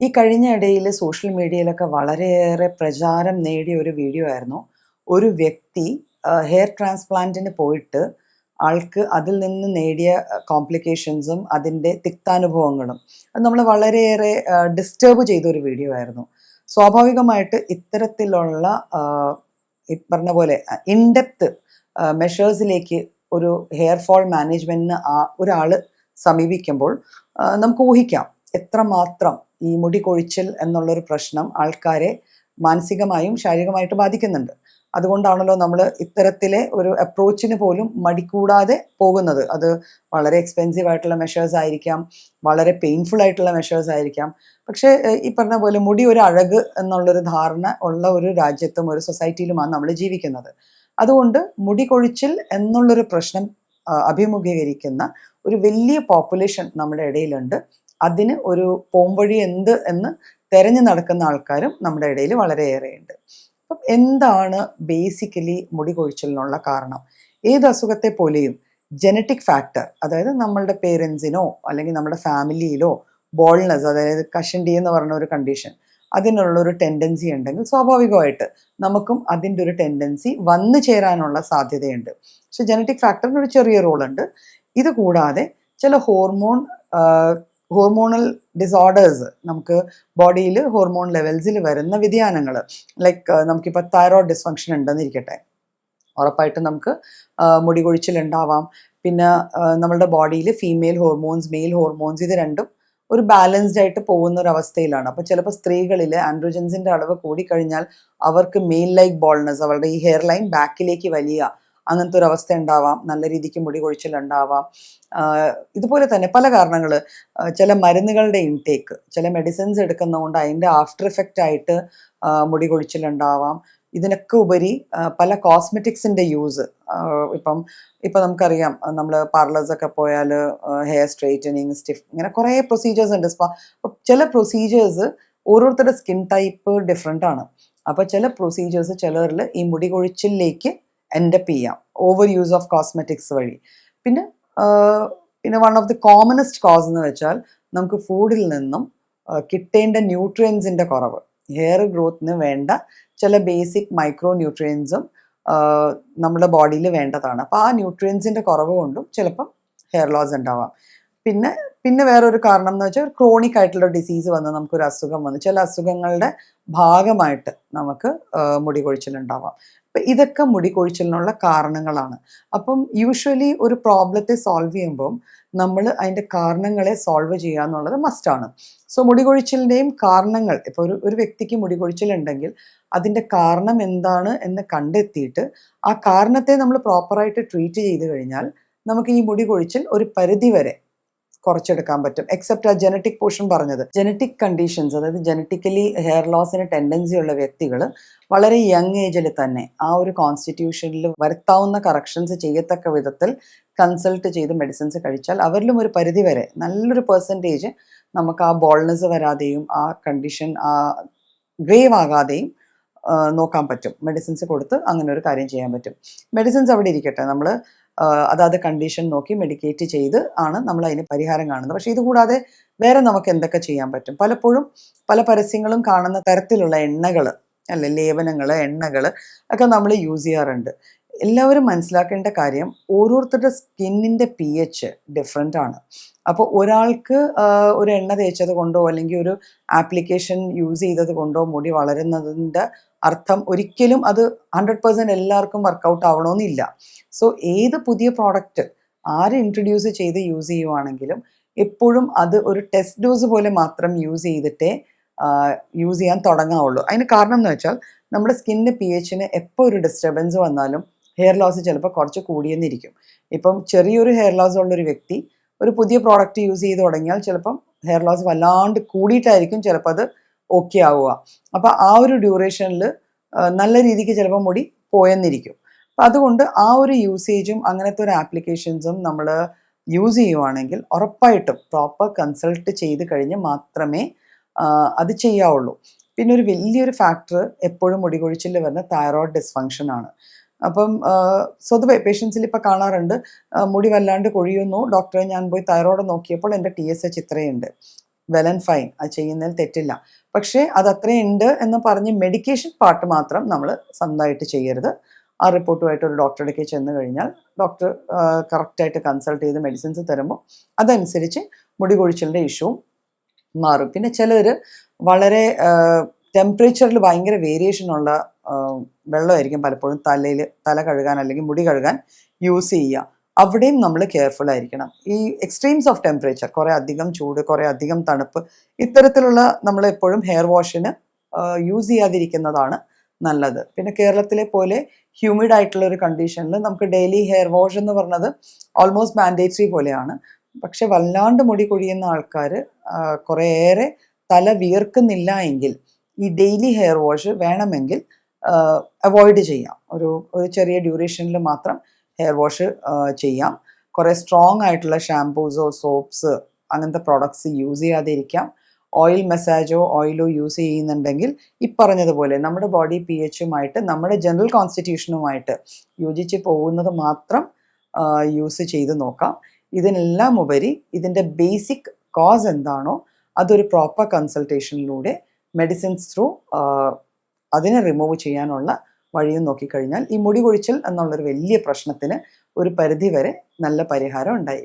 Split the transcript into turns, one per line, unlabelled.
ഈ കഴിഞ്ഞ ഇടയിൽ സോഷ്യൽ മീഡിയയിലൊക്കെ വളരെയേറെ പ്രചാരം നേടിയ ഒരു വീഡിയോ ആയിരുന്നു. ഒരു വ്യക്തി ഹെയർ ട്രാൻസ്പ്ലാന്റിന് പോയിട്ട് ആൾക്ക് അതിൽ നിന്ന് നേടിയ കോംപ്ലിക്കേഷൻസും അതിന്റെ തിക്താനുഭവങ്ങളും അത് നമ്മൾ വളരെയേറെ ഡിസ്റ്റേബ് ചെയ്ത ഒരു വീഡിയോ ആയിരുന്നു. സ്വാഭാവികമായിട്ട് ഇത്തരത്തിലുള്ള ഈ പറഞ്ഞ പോലെ ഇൻഡെപ്ത് മെഷേഴ്സിലേക്ക് ഒരു ഹെയർ ഫോൾ മാനേജ്മെന്റിന് ആ ഒരാൾ സമീപിക്കുമ്പോൾ നമുക്ക് ഊഹിക്കാം എത്രമാത്രം ഈ മുടി കൊഴിച്ചിൽ എന്നുള്ളൊരു പ്രശ്നം ആൾക്കാരെ മാനസികമായും ശാരീരികമായിട്ട് ബാധിക്കുന്നുണ്ട്. അതുകൊണ്ടാണല്ലോ നമ്മൾ ഇത്തരത്തിലെ ഒരു അപ്രോച്ചിന് പോലും മടിക്കൂടാതെ പോകുന്നത്. അത് വളരെ എക്സ്പെൻസീവ് ആയിട്ടുള്ള മെഷേഴ്സ് ആയിരിക്കാം വളരെ പെയിൻഫുൾ ആയിട്ടുള്ള മെഷേഴ്സ് ആയിരിക്കാം. പക്ഷേ ഈ പറഞ്ഞ പോലെ മുടി ഒരു അഴക് എന്നുള്ളൊരു ധാരണ ഉള്ള ഒരു രാജ്യത്തും ഒരു സൊസൈറ്റിയിലുമാണ് നമ്മൾ ജീവിക്കുന്നത്. അതുകൊണ്ട് മുടി കൊഴിച്ചിൽ എന്നുള്ളൊരു പ്രശ്നം അഭിമുഖീകരിക്കുന്ന ഒരു വലിയ പോപ്പുലേഷൻ നമ്മുടെ ഇടയിലുണ്ട്. അതിന് ഒരു പോംവഴി എന്ത് എന്ന് തെരഞ്ഞു നടക്കുന്ന ആൾക്കാരും നമ്മുടെ ഇടയിൽ വളരെയേറെയുണ്ട്. അപ്പം എന്താണ് ബേസിക്കലി മുടി കൊഴിച്ചിലിനുള്ള കാരണം? ഏത് അസുഖത്തെ പോലെയും ജനറ്റിക് ഫാക്ടർ അതായത് നമ്മളുടെ പേരൻസിനോ അല്ലെങ്കിൽ നമ്മുടെ ഫാമിലിയിലോ ബോൾനെസ് അതായത് കഷണ്ടി എന്ന് പറഞ്ഞ ഒരു കണ്ടീഷൻ അതിനുള്ള ഒരു ടെൻഡൻസി ഉണ്ടെങ്കിൽ സ്വാഭാവികമായിട്ട് നമുക്കും അതിന്റെ ഒരു ടെൻഡൻസി വന്നു ചേരാനുള്ള സാധ്യതയുണ്ട്. പക്ഷെ ജനറ്റിക് ഫാക്ടറിന് ഒരു ചെറിയ റോളുണ്ട് ഇത് കൂടാതെ ചില ഹോർമോൺ ഹോർമോണൽ ഡിസോർഡേഴ്സ് നമുക്ക് ബോഡിയിൽ ഹോർമോൺ ലെവൽസിൽ വരുന്ന വ്യതിയാനങ്ങൾ ലൈക്ക് നമുക്കിപ്പോൾ തൈറോയ്ഡ് ഡിസ്ഫങ്ഷൻ ഉണ്ടെന്നിരിക്കട്ടെ. ഉറപ്പായിട്ടും നമുക്ക് മുടി കൊഴിച്ചിലുണ്ടാവാം പിന്നെ നമ്മളുടെ ബോഡിയിൽ ഫീമെയിൽ ഹോർമോൺസ് മെയിൽ ഹോർമോൺസ് ഇത് രണ്ടും ഒരു ബാലൻസ്ഡ് ആയിട്ട് പോകുന്ന ഒരു അവസ്ഥയിലാണ് അപ്പോൾ ചിലപ്പോൾ സ്ത്രീകളിൽ ആൻഡ്രോജൻസിന്റെ അളവ് കൂടിക്കഴിഞ്ഞാൽ അവർക്ക് മെയിൽ ലൈക്ക് ബോൾനസ് അവരുടെ ഈ ഹെയർ ലൈൻ ബാക്കിലേക്ക് വലിയ അങ്ങനത്തെ ഒരു അവസ്ഥ ഉണ്ടാവാം നല്ല രീതിക്ക് മുടി കൊഴിച്ചിലുണ്ടാവാം. ഇതുപോലെ തന്നെ പല കാരണങ്ങൾ ചില മരുന്നുകളുടെ ഇൻടേക്ക് ചില മെഡിസിൻസ് എടുക്കുന്നതുകൊണ്ട് അതിന്റെ ആഫ്റ്റർ എഫക്റ്റ് ആയിട്ട് മുടി കൊഴിച്ചിലുണ്ടാവാം. ഇതിനൊക്കെ ഉപരി പല കോസ്മെറ്റിക്സിന്റെ യൂസ് ഇപ്പം ഇപ്പം നമുക്കറിയാം നമ്മൾ പാർലേഴ്സൊക്കെ പോയാൽ ഹെയർ സ്ട്രെയിറ്റനിങ് സ്റ്റിഫ് ഇങ്ങനെ കുറേ പ്രൊസീജിയേഴ്സ് ഉണ്ട്. സ്പാ ചില പ്രൊസീജിയേഴ്സ് ഓരോരുത്തരുടെ സ്കിൻ ടൈപ്പ് ഡിഫറെന്റ് ആണ്. അപ്പോൾ ചില പ്രൊസീജിയേഴ്സ് ചിലരിൽ ഈ മുടി കൊഴിച്ചിലേക്ക് എൻഡപ്പ് ചെയ്യാം. ഓവർ യൂസ് ഓഫ് കോസ്മെറ്റിക്സ് വഴി. പിന്നെ പിന്നെ one of the commonest cause എന്ന് വെച്ചാൽ നമുക്ക് ഫുഡിൽ നിന്നും കിട്ടേണ്ട ന്യൂട്രിയൻസിന്റെ കുറവ്. ഹെയർ ഗ്രോത്തിന് വേണ്ട ചില ബേസിക് മൈക്രോ ന്യൂട്രിയൻസും നമ്മുടെ ബോഡിയിൽ വേണ്ടതാണ്. അപ്പോൾ ആ ന്യൂട്രിയൻസിന്റെ കുറവ് കൊണ്ടും ചിലപ്പം ഹെയർ ലോസ് ഉണ്ടാവാം. പിന്നെ പിന്നെ വേറൊരു കാരണം എന്ന് വെച്ചാൽ ക്രോണിക് ആയിട്ടുള്ള ഡിസീസ് വന്ന് നമുക്കൊരു അസുഖം വന്നു ചില അസുഖങ്ങളുടെ ഭാഗമായിട്ട് നമുക്ക് മുടി കൊഴിച്ചിലുണ്ടാവാം അപ്പം ഇതൊക്കെ മുടി കൊഴിച്ചിലിനുള്ള കാരണങ്ങളാണ്. അപ്പം യൂഷ്വലി ഒരു പ്രോബ്ലത്തെ സോൾവ് ചെയ്യുമ്പം നമ്മൾ അതിന്റെ കാരണങ്ങളെ സോൾവ് ചെയ്യുക എന്നുള്ളത് മസ്റ്റാണ് സോ മുടി കൊഴിച്ചിലിന്റെയും കാരണങ്ങൾ ഇപ്പോൾ ഒരു ഒരു വ്യക്തിക്ക് മുടി കൊഴിച്ചിലുണ്ടെങ്കിൽ അതിന്റെ കാരണം എന്താണ് എന്ന് കണ്ടെത്തിയിട്ട് ആ കാരണത്തെ നമ്മൾ പ്രോപ്പറായിട്ട് ട്രീറ്റ് ചെയ്ത് കഴിഞ്ഞാൽ നമുക്ക് ഈ മുടി കൊഴിച്ചിൽ ഒരു പരിധി വരെ കുറച്ചെടുക്കാൻ പറ്റും. എക്സെപ്റ്റ് ആ ജനറ്റിക് പോർഷൻ പറഞ്ഞത്. ജനറ്റിക് കണ്ടീഷൻസ് അതായത് ജനറ്റിക്കലി ഹെയർ ലോസിന് ടെൻഡൻസി ഉള്ള വ്യക്തികൾ വളരെ യങ് ഏജിൽ തന്നെ ആ ഒരു കോൺസ്റ്റിറ്റ്യൂഷനിൽ വരുത്താവുന്ന കറക്ഷൻസ് ചെയ്യത്തക്ക വിധത്തിൽ കൺസൾട്ട് ചെയ്ത് മെഡിസിൻസ് കഴിച്ചാൽ അവരിലും ഒരു പരിധി വരെ നല്ലൊരു പെർസെന്റേജ് നമുക്ക് ആ ബോൾനെസ് വരാതെയും ആ കണ്ടീഷൻ ആ ഗ്രേവ് ആകാതെയും നോക്കാൻ പറ്റും. മെഡിസിൻസ് കൊടുത്ത് അങ്ങനെ ഒരു കാര്യം ചെയ്യാൻ പറ്റും. മെഡിസിൻസ് അവിടെ ഇരിക്കട്ടെ. നമ്മൾ അതാത് കണ്ടീഷൻ നോക്കി മെഡിക്കേറ്റ് ചെയ്ത് ആണ് നമ്മൾ അതിന് പരിഹാരം കാണുന്നത്. പക്ഷേ ഇത് കൂടാതെ വേറെ നമുക്ക് എന്തൊക്കെ ചെയ്യാൻ പറ്റും? പലപ്പോഴും പല പരസ്യങ്ങളും കാണുന്ന തരത്തിലുള്ള എണ്ണകൾ അല്ലെ ലേപനങ്ങൾ എണ്ണകൾ ഒക്കെ നമ്മൾ യൂസ് ചെയ്യാറുണ്ട്. എല്ലാവരും മനസ്സിലാക്കേണ്ട കാര്യം ഓരോരുത്തരുടെ സ്കിന്നിന്റെ പി എച്ച് ഡിഫറെന്റ് ആണ്. അപ്പോൾ ഒരാൾക്ക് ഒരു എണ്ണ തേച്ചത് കൊണ്ടോ അല്ലെങ്കിൽ ഒരു ആപ്ലിക്കേഷൻ യൂസ് ചെയ്തത് കൊണ്ടോ മുടി വളരുന്നതിന്റെ അർത്ഥം ഒരിക്കലും അത് ഹൺഡ്രഡ് പെർസെന്റ് എല്ലാവർക്കും വർക്കൗട്ട് ആവണമെന്നില്ല. സോ ഏത് പുതിയ പ്രോഡക്റ്റ് ആര് ഇൻട്രൊഡ്യൂസ് ചെയ്ത് യൂസ് ചെയ്യുവാണെങ്കിലും എപ്പോഴും അത് ഒരു ടെസ്റ്റ് ഡോസ് പോലെ മാത്രം യൂസ് ചെയ്തിട്ടേ യൂസ് ചെയ്യാൻ തുടങ്ങാവുള്ളൂ. അതിന് കാരണം എന്ന് വെച്ചാൽ നമ്മുടെ സ്കിന്നിന്റെ പി എച്ചിന് എപ്പോൾ ഒരു ഡിസ്റ്റർബൻസ് വന്നാലും ഹെയർ ലോസ് ചിലപ്പോൾ കുറച്ച് കൂടിയെന്നിരിക്കും. ഇപ്പം ചെറിയൊരു ഹെയർ ലോസ് ഉള്ളൊരു വ്യക്തി ഒരു പുതിയ പ്രോഡക്റ്റ് യൂസ് ചെയ്ത് തുടങ്ങിയാൽ ചിലപ്പം ഹെയർ ലോസ് വല്ലാണ്ട് കൂടിയിട്ടായിരിക്കും ചിലപ്പോൾ അത് ഓക്കെ ആവുക. അപ്പോൾ ആ ഒരു ഡ്യൂറേഷനിൽ നല്ല രീതിക്ക് ചിലപ്പോൾ മുടി പോയെന്നിരിക്കും. അപ്പം അതുകൊണ്ട് ആ ഒരു യൂസേജും അങ്ങനത്തെ ഒരു ആപ്ലിക്കേഷൻസും നമ്മൾ യൂസ് ചെയ്യുവാണെങ്കിൽ ഉറപ്പായിട്ടും പ്രോപ്പർ കൺസൾട്ട് ചെയ്ത് കഴിഞ്ഞ് മാത്രമേ അത് ചെയ്യാവുള്ളൂ. പിന്നെ ഒരു വലിയൊരു ഫാക്ടർ എപ്പോഴും മുടികൊഴിച്ചിൽ വരുന്ന തൈറോയ്ഡ് ഡിസ്ഫങ്ഷൻ ആണ്. അപ്പം സ്വതവേ പേഷ്യൻസിൽ ഇപ്പോൾ കാണാറുണ്ട് മുടി വല്ലാണ്ട് കൊഴിയുന്നു. ഡോക്ടറെ ഞാൻ പോയി തൈറോയ്ഡ് നോക്കിയപ്പോൾ എന്റെ ടി എസ് എച്ച് ഇത്രയുണ്ട്. വെൽ ആൻഡ് ഫൈൻ അത് ചെയ്യുന്നതിൽ തെറ്റില്ല. പക്ഷേ അത് അത്രയുണ്ട് എന്ന് പറഞ്ഞ് മെഡിക്കേഷൻ പാർട്ട് മാത്രം നമ്മൾ സ്വന്തമായിട്ട് ചെയ്യരുത്. ആ റിപ്പോർട്ടുമായിട്ട് ഒരു ഡോക്ടറുടെ ചെന്ന് കഴിഞ്ഞാൽ ഡോക്ടർ കറക്റ്റായിട്ട് കൺസൾട്ട് ചെയ്ത് മെഡിസിൻസ് തരുമ്പോൾ അതനുസരിച്ച് മുടി കൊഴിച്ചിലിന്റെ ഇഷ്യൂവും മാറും. പിന്നെ ചിലർ വളരെ ടെമ്പറേച്ചറിൽ ഭയങ്കര വേരിയേഷൻ ഉള്ള വെള്ളമായിരിക്കും പലപ്പോഴും തലയിൽ തല കഴുകാൻ അല്ലെങ്കിൽ മുടി കഴുകാൻ യൂസ് ചെയ്യുക. അവിടെയും നമ്മൾ കെയർഫുൾ ആയിരിക്കണം. ഈ എക്സ്ട്രീംസ് ഓഫ് ടെമ്പറേച്ചർ കുറേ അധികം ചൂട് കുറേ അധികം തണുപ്പ് ഇത്തരത്തിലുള്ള നമ്മൾ എപ്പോഴും ഹെയർ വാഷിന് യൂസ് ചെയ്യാതിരിക്കുന്നതാണ് നല്ലത്. പിന്നെ കേരളത്തിലെ പോലെ ഹ്യൂമിഡ് ആയിട്ടുള്ള ഒരു കണ്ടീഷനിൽ നമുക്ക് ഡെയിലി ഹെയർ വാഷ് എന്ന് പറഞ്ഞത് ഓൾമോസ്റ്റ് മാൻഡേറ്ററി പോലെയാണ്. പക്ഷെ വല്ലാണ്ട് മുടി കൊഴിയുന്ന ആൾക്കാർ കുറേയേറെ തല വിയർക്കുന്നില്ല എങ്കിൽ ഈ ഡെയിലി ഹെയർ വാഷ് വേണമെങ്കിൽ അവോയ്ഡ് ചെയ്യാം. ഒരു ഒരു ചെറിയ ഡ്യൂറേഷനിൽ മാത്രം ഹെയർ വാഷ് ചെയ്യാം. കുറേ സ്ട്രോങ് ആയിട്ടുള്ള ഷാംപൂസോ സോപ്സ് അങ്ങനത്തെ പ്രോഡക്ട്സ് യൂസ് ചെയ്യാതിരിക്കാം. ഓയിൽ മസാജോ ഓയിലോ യൂസ് ചെയ്യുന്നുണ്ടെങ്കിൽ ഈ പറഞ്ഞതുപോലെ നമ്മുടെ ബോഡി പി എച്ചുമായിട്ട് നമ്മുടെ ജനറൽ കോൺസ്റ്റിറ്റ്യൂഷനുമായിട്ട് യോജിച്ച് പോകുന്നത് മാത്രം യൂസ് ചെയ്ത് നോക്കാം. ഇതിനെല്ലാം ഉപരി ഇതിന്റെ ബേസിക് കോസ് എന്താണോ അതൊരു പ്രോപ്പർ കൺസൾട്ടേഷനിലൂടെ മെഡിസിൻസ് ത്രൂ അതിനെ റിമൂവ് ചെയ്യാനുള്ള വഴിയും നോക്കിക്കഴിഞ്ഞാൽ ഈ മുടി കൊഴിച്ചൽ എന്നുള്ളൊരു വലിയ പ്രശ്നത്തിന് ഒരു പരിധി വരെ നല്ല പരിഹാരം ഉണ്ടായിരിക്കും.